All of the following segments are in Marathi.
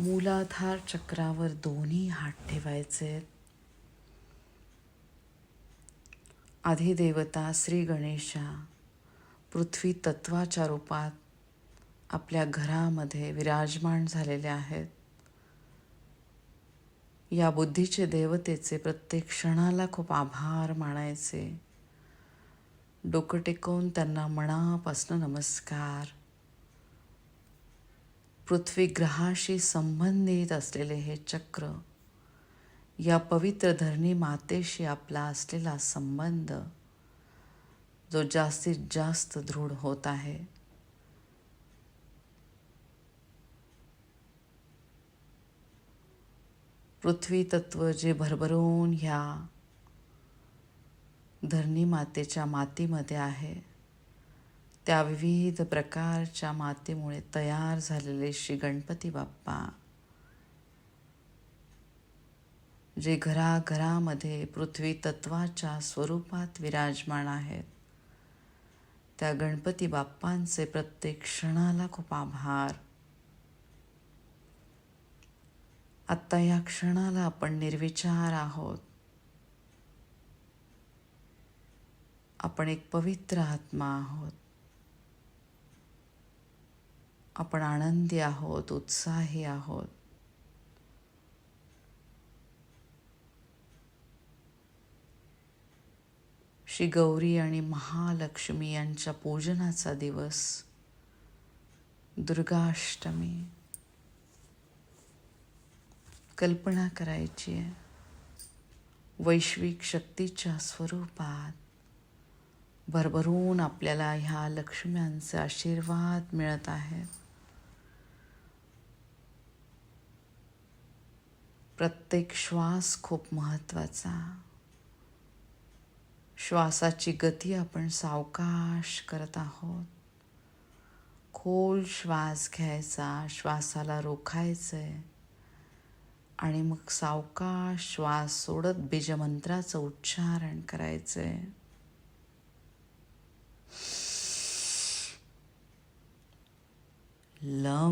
मूलाधार चक्रावर दोन्ही हात ठेवायचे. अधिदेवता श्री गणेशा पृथ्वी तत्वाच्या रूपात आपल्या घरामध्ये विराजमान झालेले आहेत. या बुद्धीचे देवतेचे प्रत्येक क्षणाला खूप आभार मानायचे. डोकं टेकवून त्यांना मनापासून नमस्कार. पृथ्वी ग्रहाशी संबंधित असलेले हे चक्र या पवित्र धरणी मातेशी आपला असलेला संबंध जो जास्तीत जास्त दृढ होत आहे. पृथ्वी तत्व जे भरभरून ह्या धरणी मातेच्या मातीमध्ये आहे त्या विविध प्रकारच्या मातीमुळे तयार झालेले श्री गणपती बाप्पा. जे घराघरामध्ये पृथ्वी तत्वाच्या स्वरूपात विराजमान आहेत. त्या गणपती बाप्पांचे प्रत्येक क्षणाला खूप आभार. आत्ता या क्षणाला आपण निर्विचार आहोत. आपण एक पवित्र आत्मा आहोत. आपण आनंदी आहोत उत्साही आहोत. श्री गौरी आणि महालक्ष्मी यांच्या पूजनाचा दिवस दुर्गाष्टमी. कल्पना करायची आहे. वैश्विक शक्तीच्या स्वरूपात भरभरून आपल्याला ह्या लक्ष्म्यांचे आशीर्वाद मिळत आहेत. प्रत्येक श्वास खूप महत्त्वाचा. श्वासाची गती आपण सावकाश करत आहोत. खोल श्वास घ्यायचा श्वासाला रोखायचंय. आणि मग सावकाश श्वास सोडत बीजमंत्राचं उच्चारण करायचंय. आहे लं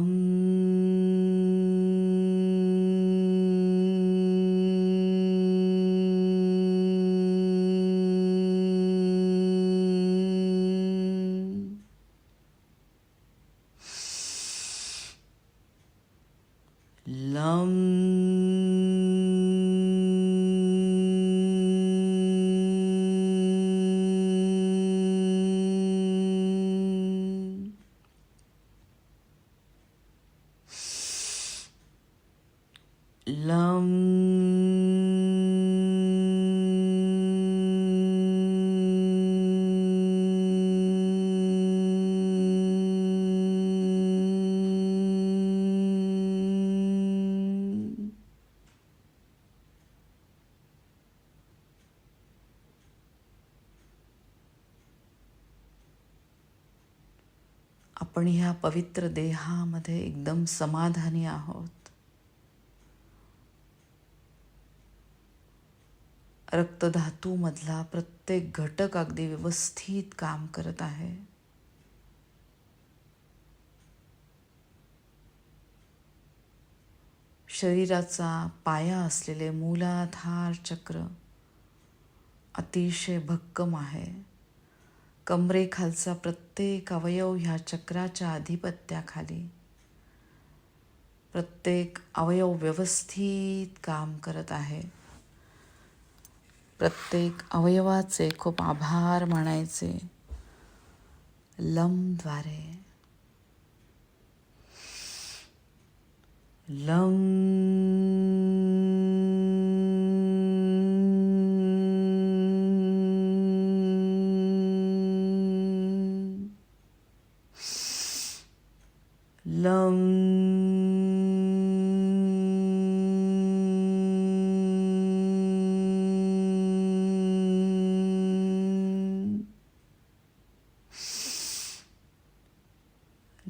लं आपण ह्या पवित्र देहामध्ये एकदम समाधानी आहोत. रक्तधातूमधला प्रत्येक घटक अगदी व्यवस्थित काम करत आहे. शरीराचा पाया असलेले मूलाधार चक्र अतिशय भक्कम आहे. कमरेखालचा प्रत्येक अवयव ह्या चक्राच्या अधिपत्याखाली प्रत्येक अवयव व्यवस्थित काम करत आहे. प्रत्येक अवयवाचे खूप आभार मानायचे. लमद्वारे. लम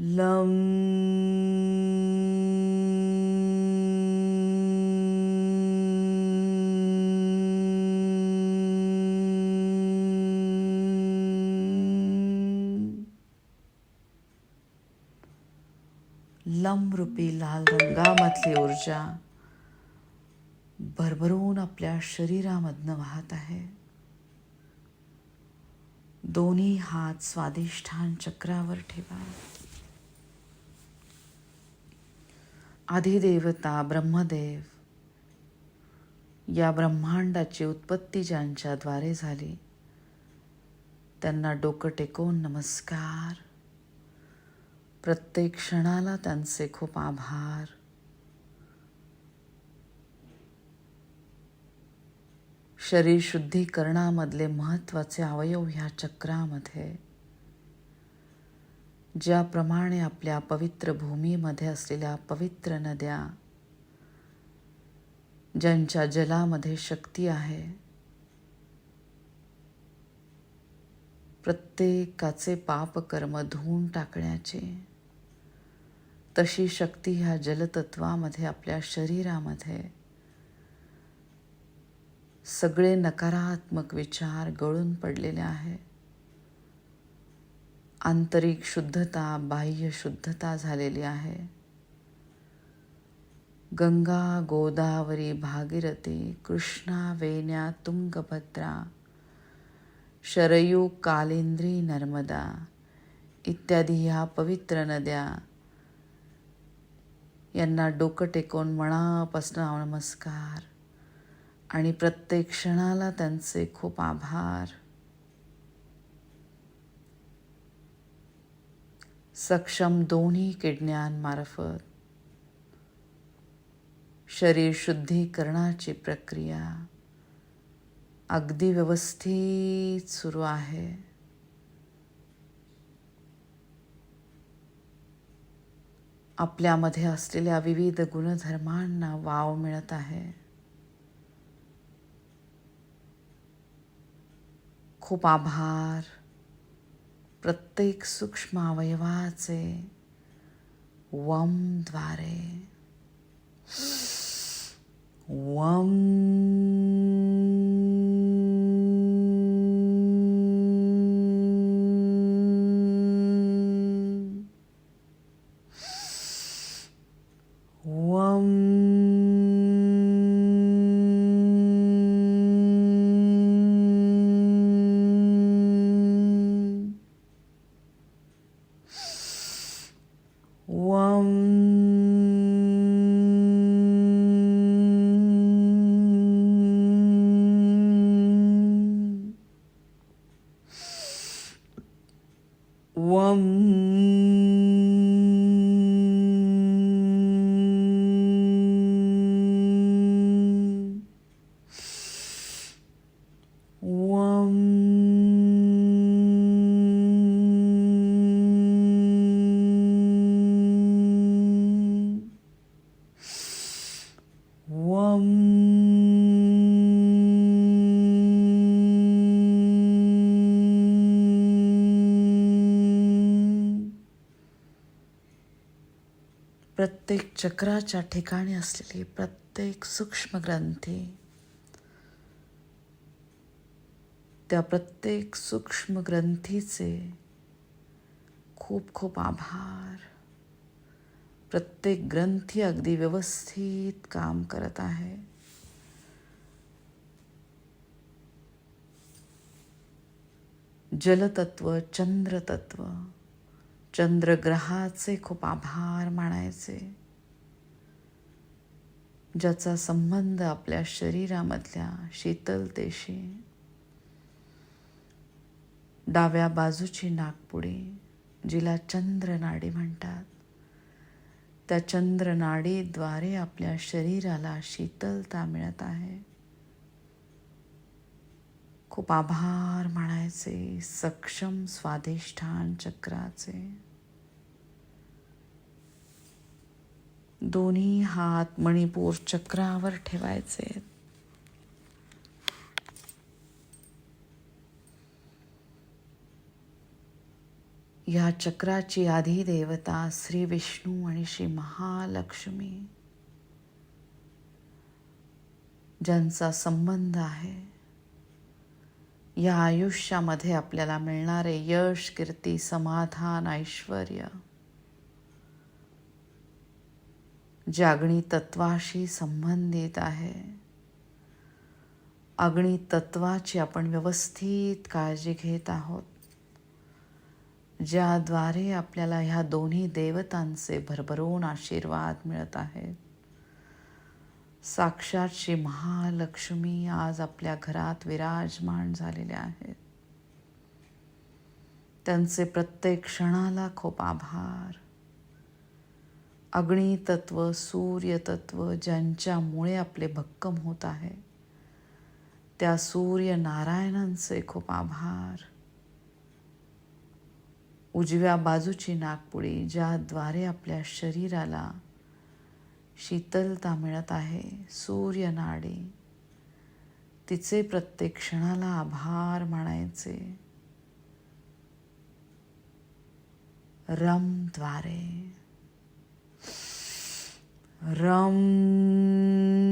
लं लमरूपी लाल रंगामधली ऊर्जा भरभरून आपल्या शरीरामधनं वाहत आहे. दोन्ही हात स्वादिष्ठान चक्रावर ठेवा. आधिदेवता ब्रह्मदेव. या ब्रह्मांडाची उत्पत्ती ज्यांच्याद्वारे झाली त्यांना डोकं टेकवून नमस्कार. प्रत्येक क्षणाला त्यांचे खूप आभार. शरीर शुद्धीकरणामधले महत्त्वाचे अवयव ह्या चक्रामध्ये ज्याप्रमाणे आपल्या पवित्र भूमीमध्ये असलेल्या पवित्र नद्या ज्यांच्या जलामध्ये शक्ती आहे प्रत्येकाचे पापकर्म धुवून टाकण्याची तशी शक्ती ह्या जलतत्वामध्ये आपल्या शरीरामध्ये सगळे नकारात्मक विचार गळून पडलेले आहेत. आंतरिक शुद्धता बाह्य शुद्धता झालेली आहे. गंगा गोदावरी भागीरथी कृष्णा वेण्या तुंगभद्रा शरयू कालेंद्री नर्मदा इत्यादी ह्या पवित्र नद्या यांना डोकं टेकवून मनापासून नमस्कार. आणि प्रत्येक क्षणाला त्यांचे खूप आभार. सक्षम दोन्ही किडण्यांमार्फत शरीर शुद्धीकरणाची प्रक्रिया अगदी व्यवस्थित सुरू आहे. आपल्यामध्ये असलेल्या विविध गुणधर्मांना वाव मिळत आहे. खूप आभार. प्रत्येक सूक्ष्म अवयवाचे वमद्वारे वम वम प्रत्येक चक्राच्या ठिकाणी असलेली प्रत्येक सूक्ष्म ग्रंथी त्या प्रत्येक सूक्ष्म ग्रंथीचे खूप खूप आभार. प्रत्येक ग्रंथी अगदी व्यवस्थित काम करत आहे. जलतत्व चंद्रतत्व चंद्रग्रहाचे खूप आभार मानायचे. ज्याचा संबंध आपल्या शरीरामधल्या शीतलतेशी डाव्या बाजूची नागपुडी जिला चंद्रनाडी म्हणतात. त्या चंद्रनाडीद्वारे आपल्या शरीराला शीतलता मिळत आहे. खूप आभार म्हणायचे सक्षम स्वादिष्ठान चक्राचे. दोन्ही हात मणिपूर चक्रावर ठेवायचे. या चक्राची आधी देवता श्री विष्णू आणि श्री महालक्ष्मी ज्यांचा संबंध आहे या आयुष्यामध्ये आपल्याला मिळणारे यश कीर्ती समाधान ऐश्वर जागणी तत्वाशी संबंधित आहे. अग्नी तत्वाची आपण व्यवस्थित काळजी घेत आहोत. ज्याद्वारे आपल्याला ह्या दोन्ही देवतांचे भरभरून आशीर्वाद मिळत आहेत. साक्षात श्री महालक्ष्मी आज आपल्या घरात विराजमान झालेल्या आहेत. त्यांचे प्रत्येक क्षणाला खूप आभार. अग्नितत्व सूर्यतत्व ज्यांच्यामुळे आपले भक्कम होत आहे त्या सूर्य नारायणांचे खूप आभार. उजव्या बाजूची नागपुडी ज्याद्वारे आपल्या शरीराला शीतलता मिळत आहे सूर्यनाडी तिचे प्रत्येक क्षणाला आभार मानायचे. रमद्वारे. Ram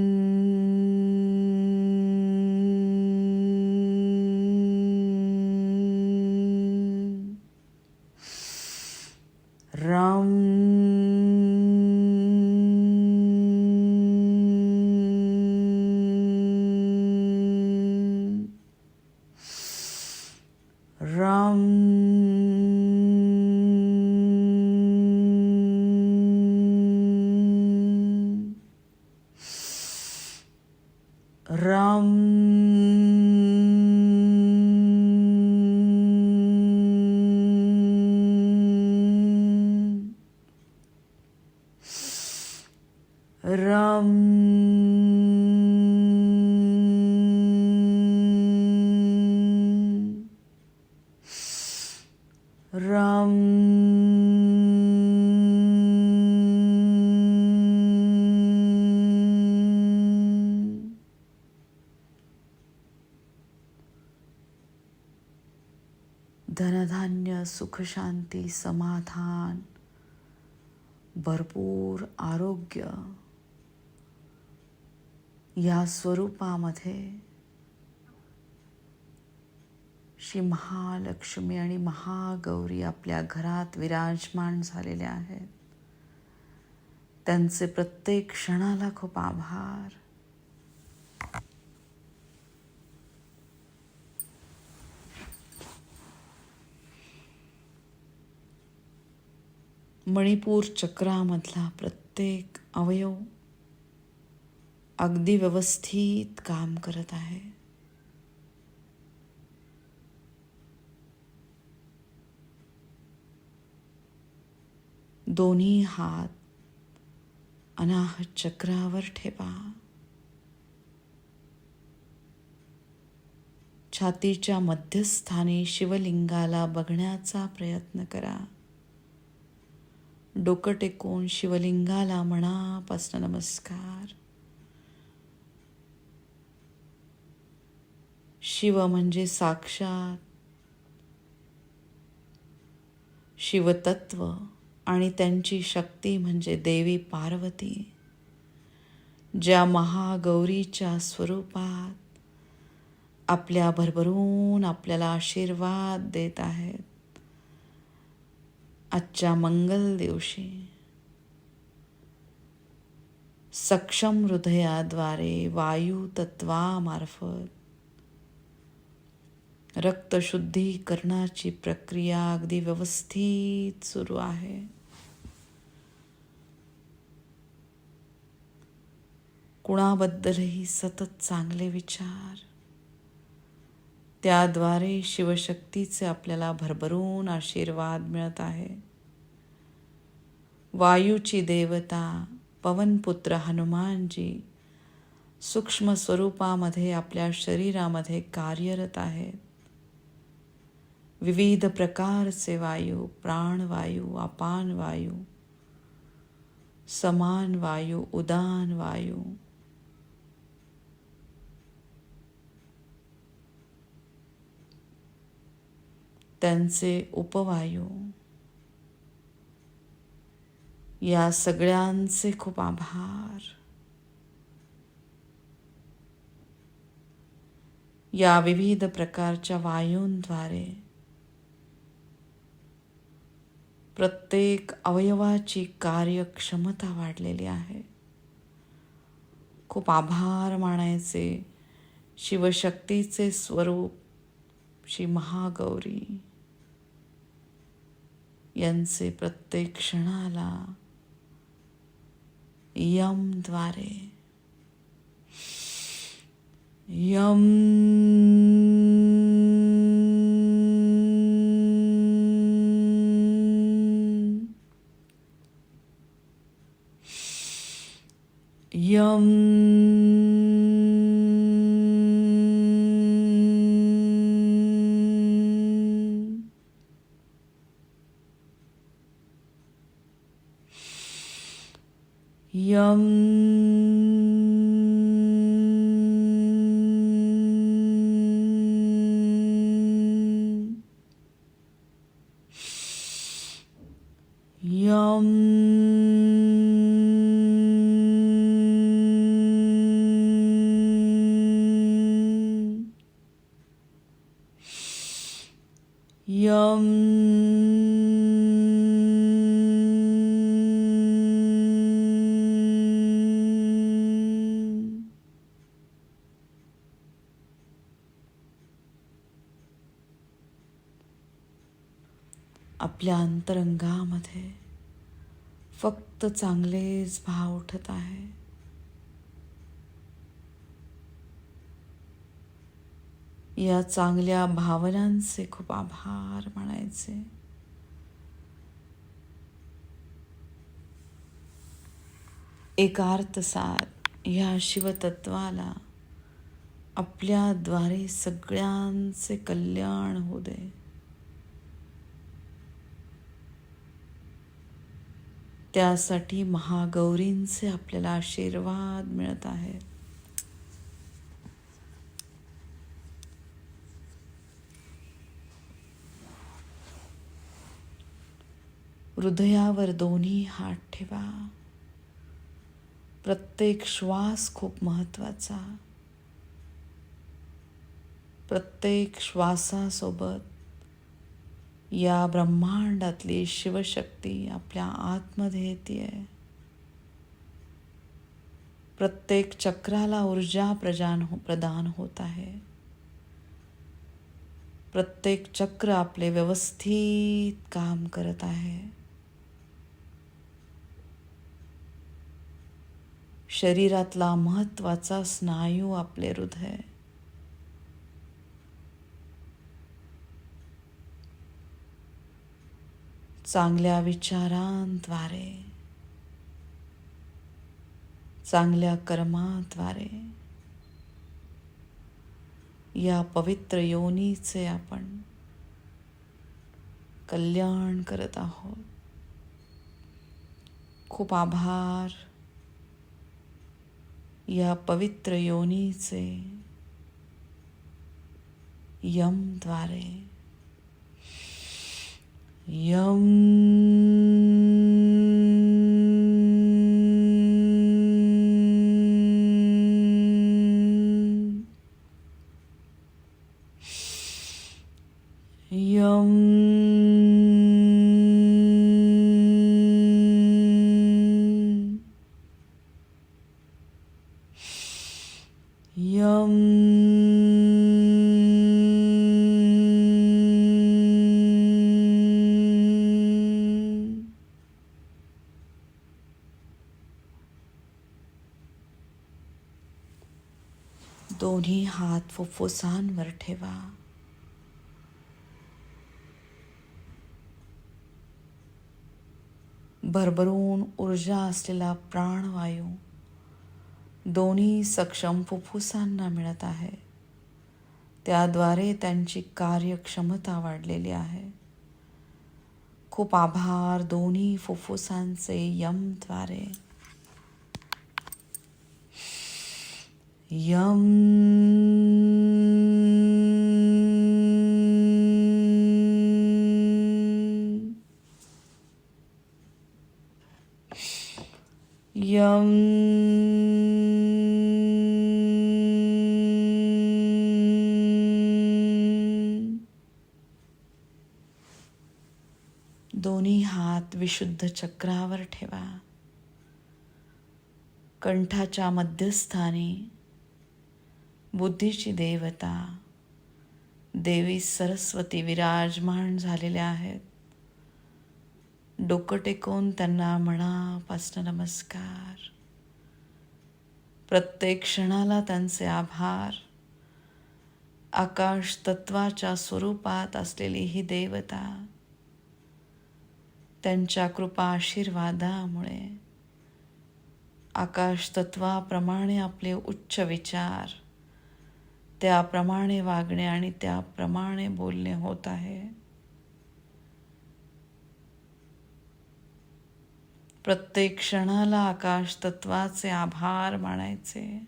धनधान्य सुखशांती समाधान भरपूर आरोग्य या स्वरूपामध्ये श्री महालक्ष्मी आणि महागौरी आपल्या घरात विराजमान झालेल्या आहेत. त्यांचे प्रत्येक क्षणाला खूप आभार. मणिपूर चक्रामधला प्रत्येक अवयव अगदी व्यवस्थित काम करत आहे. दोन्ही हात अनाहत चक्रावर ठेवा. छातीच्या मध्यस्थानी शिवलिंगाला बघण्याचा प्रयत्न करा. डोकं टेकून शिवलिंगाला मनापासून नमस्कार. शिव म्हणजे साक्षात. शिवतत्व आणि त्यांची शक्ती म्हणजे देवी पार्वती. ज्या महागौरीच्या स्वरूपात आपल्या भरभरून आपल्याला आशीर्वाद देत आहेत. आजच्या मंगल दिवशी सक्षम हृदयाद्वारे वायू तत्वामार्फत रक्तशुद्धीकरणाची प्रक्रिया अगदी व्यवस्थित सुरू आहे. कुणाबद्दलही सतत चांगले विचार त्याद्वारे शिवशक्तीचे आपल्याला भरभरून आशीर्वाद मिळत आहे. वायूची देवता पवनपुत्र हनुमानजी सूक्ष्म स्वरूपामध्ये आपल्या शरीरामध्ये कार्यरत आहेत. विविध प्रकारचे वायू प्राणवायू अपान वायू समान वायू उदान वायू त्यांचे उपवायू. या सगळ्यांचे खूप आभार. या विविध प्रकारच्या वायूंद्वारे प्रत्येक अवयवाची कार्यक्षमता वाढलेली आहे. खूप आभार मानायचे शिवशक्तीचे स्वरूप श्री महागौरी यांचे प्रत्येक क्षणाला यमद्वारे यम यम यम यम यम आपल्या अंतरंगामध्ये फक्त चांगलेच भाव उठत आहे. या चांगल्या भावनांचे खूप आभार म्हणायचे एकार्थसार ह्या शिवतत्वाला आपल्याद्वारे सगळ्यांचे कल्याण होऊ दे. त्यासाठी महागौरींचे आपल्याला आशीर्वाद मिळत आहेत. हृदयावर दोन्ही हात ठेवा. प्रत्येक श्वास खूप महत्त्वाचा प्रत्येक श्वासासोबत या ब्रह्मांडातली शिवशक्ती आपल्या आतमध्ये येते प्रत्येक चक्राला ऊर्जा प्रजान हो प्रदान होत आहे. प्रत्येक चक्र आपले व्यवस्थित काम करत आहे. शरीरातला महत्त्वाचा स्नायू आपले हृदय. चांगल्या विचारांद्वारे चांगल्या कर्माद्वारे या पवित्र योनीचे आपण कल्याण करत आहोत. खूप आभार. या पवित्र योनीचे यमद्वारे. यम यम यम हात फुफ्फुसांवर ठेवा. भरभरून ऊर्जा असलेला प्राणवायू दोन्ही सक्षम फुफ्फुसांना मिळत आहे. त्याद्वारे त्यांची कार्यक्षमता वाढलेली आहे. खूप आभार दोन्ही फुफ्फुसांचे यमद्वारे. यम यम दोन्ही हात विशुद्ध चक्रावर ठेवा. कंठाच्या मध्यस्थानी बुद्धीची देवता देवी सरस्वती विराजमान झालेल्या आहेत. डोकं टेकवून त्यांना मनापासून नमस्कार. प्रत्येक क्षणाला त्यांचे आभार. आकाश तत्वाच्या स्वरूपात असलेली ही देवता त्यांच्या कृपा आशीर्वादामुळे. आकाश तत्वाप्रमाणे आपले उच्च विचार त्याप्रमाणे वागणे आणि त्याप्रमाणे बोलणे होत आहे. प्रत्येक क्षणाला आकाश तत्वाचे आभार मानायचे.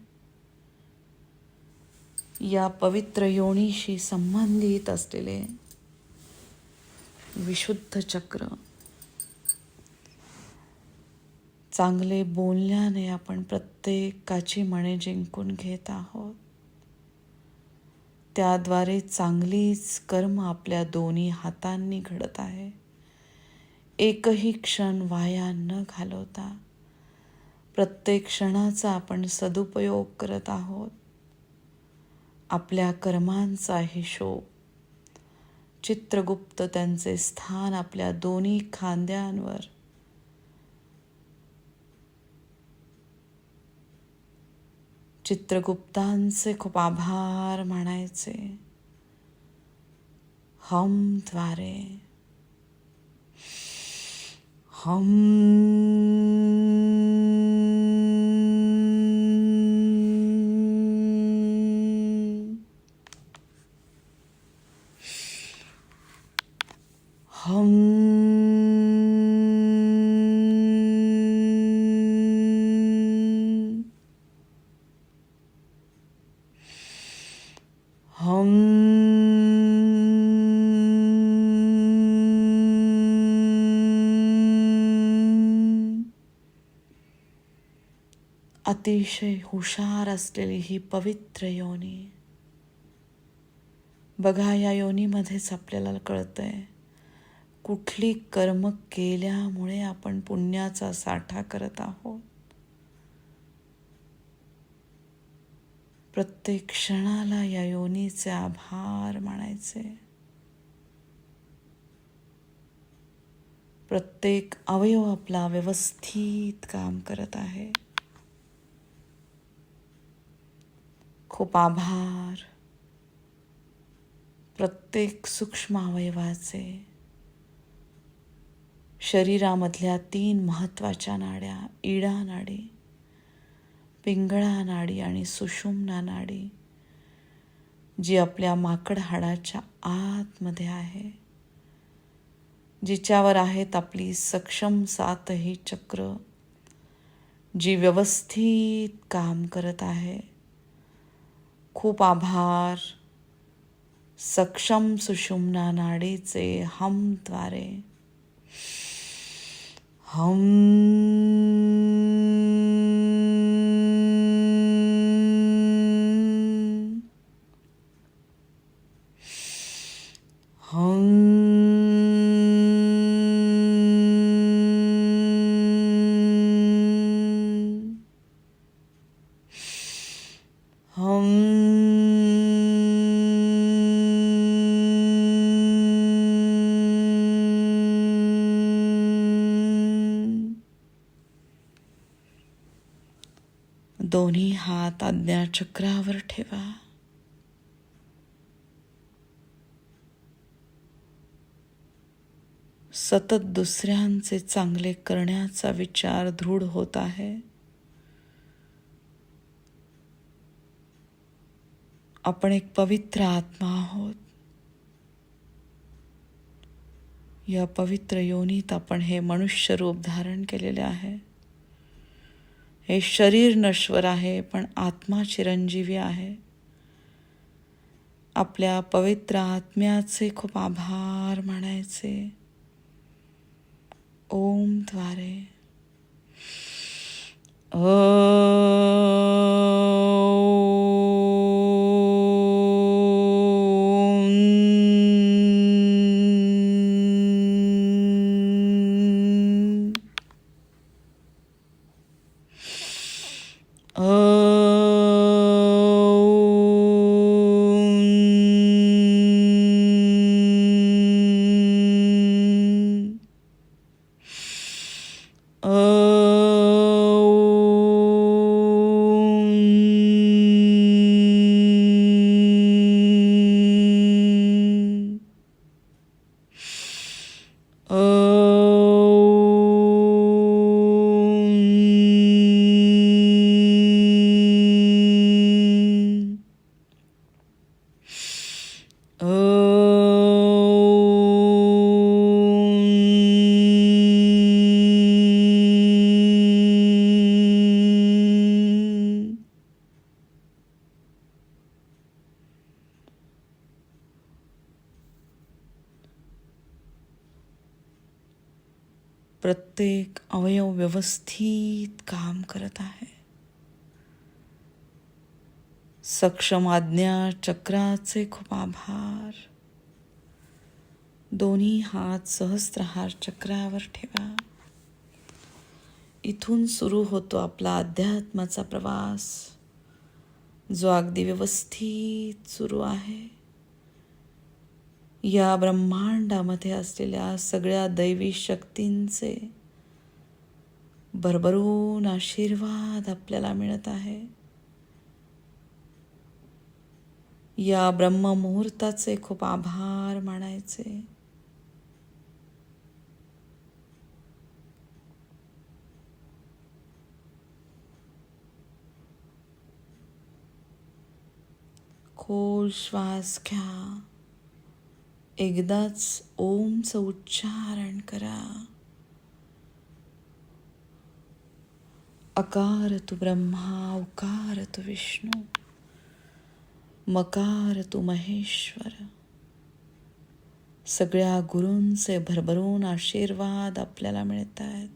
या पवित्र योनीशी संबंधित असलेले विशुद्ध चक्र. चांगले बोलण्याने आपण प्रत्येकाची मने जिंकून घेत आहोत. त्याद्वारे चांगलीच कर्म आपल्या दोन्ही हातांनी घडत आहे. एकही क्षण वाया न घालवता प्रत्येक क्षणाचा आपण सदुपयोग करत आहोत. आपल्या कर्मांचा हिशोब चित्रगुप्त त्यांचे स्थान आपल्या दोन्ही खांद्यांवर. चित्रगुप्तांचे खूप आभार मानायचे. हमद्वारे द्वारे हम हम अतिशय हुशार असलेली ही पवित्र योनी. बघा या योनीमध्येच आपल्याला कळतंय. कुठली कर्म केल्यामुळे आपण पुण्याचा साठा करत आहोत? प्रत्येक क्षणाला या योनीचे आभार मानायचे. प्रत्येक अवयव आपला व्यवस्थित काम करत आहे. खूप आभार. प्रत्येक सूक्ष्म अवयवाचे शरीरामधल्या तीन महत्त्वाच्या नाड्या इडा नाडी पिंगळा नाडी आणि सुषुम्ना नाडी जी आपल्या माकड हाडाच्या आतमध्ये आहे जिच्यावर आहेत आपली सक्षम सातही चक्र जी व्यवस्थित काम करत आहे. खूप आभार. सक्षम सुषुम्ना नाडीचे हमद्वारे हम हम आज्ञा चक्रावर ठेवा. सतत दुसऱ्यांचे चांगले करण्याचा विचार दृढ होत आहे. आपण एक पवित्र आत्मा आहोत. या पवित्र योनीत आपण हे मनुष्य रूप धारण केलेले आहे. हे शरीर नश्वर आहे पण आत्मा चिरंजीवी आहे. आपल्या पवित्र आत्म्याचे खूप आभार मानायचे. ओमद्वारे. प्रत्येक अवयव व्यवस्थित काम करत आहे. सक्षम आज्ञा चक्राचे खूप आभार. दोन्ही हात सहस्त्रहार चक्रावर ठेवा. इथून सुरू होतो आपला अध्यात्माचा प्रवास. जो अगदी व्यवस्थित सुरू आहे. या ब्रह्मांडामध्ये असलेल्या सगळ्या दैवी शक्तींचे भरभरून आशीर्वाद आपल्याला मिळत आहे. या ब्रह्ममुहूर्ताचे खूप आभार मानायचे. खोल श्वास घ्या. एकदाच ओमचं उच्चारण करा. अकार तू ब्रह्मा उकार तू विष्णू मकार तू महेश्वर. सगळ्या गुरूंचे भरभरून आशीर्वाद आपल्याला मिळत आहेत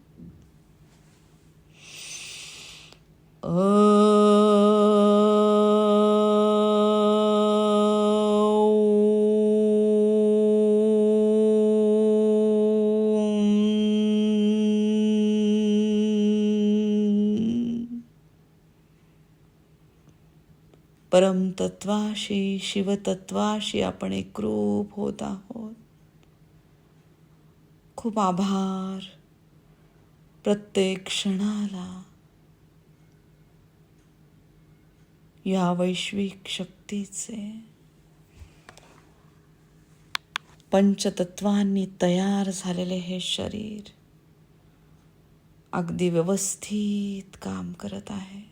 परमतत्वाशी शिवतत्वाशी आपण एकरूप होत आहोत. खूप आभार प्रत्येक क्षणाला. या वैश्विक शक्तीचे पंचतत्वांनी तयार झालेले हे शरीर अगदी व्यवस्थित काम करत आहे.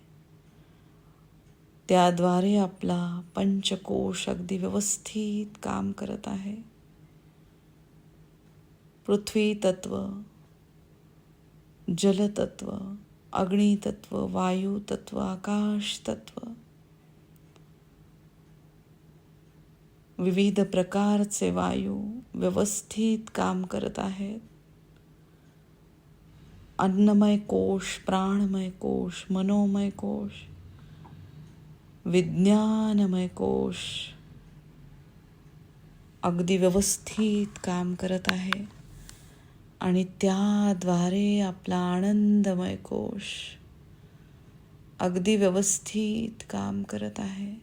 त्याद्वारे आपला पंचकोश अगदी व्यवस्थित काम करत आहे. पृथ्वी तत्व जलतत्व अग्नितत्व वायू तत्व आकाश तत्व विविध प्रकारचे वायू व्यवस्थित काम करत आहेत. अन्नमय कोश प्राणमय कोश मनोमय कोश विज्ञानमय कोश अगदी व्यवस्थित काम करत आहे. आणि त्याद्वारे आपला आनंदमय कोश अगदी व्यवस्थित काम करत आहे.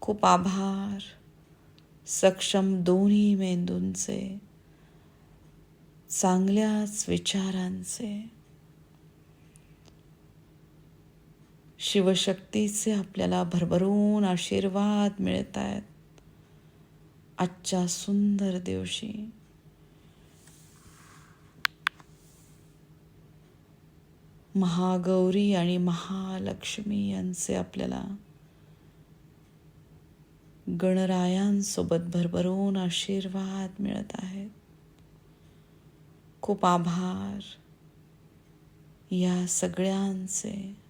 खूप आभार. सक्षम दोन्ही मेंदूंचे चांगल्याच विचारांचे. शिवशक्तीचे आपल्याला भरभरून आशीर्वाद मिळत आहेत आजच्या सुंदर दिवशी. महागौरी आणि महालक्ष्मी यांचे आपल्याला गणरायांसोबत भरभरून आशीर्वाद मिळत आहेत खूप आभार या सगळ्यांचे.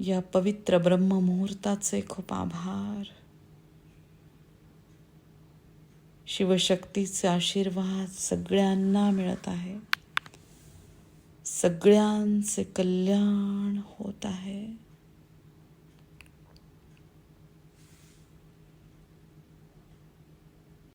या पवित्र ब्रह्म मुहूर्ताचे खूप आभार. शिवशक्तीचे आशीर्वाद सगळ्यांना मिळत आहे. सगळ्यांचे कल्याण होत आहे.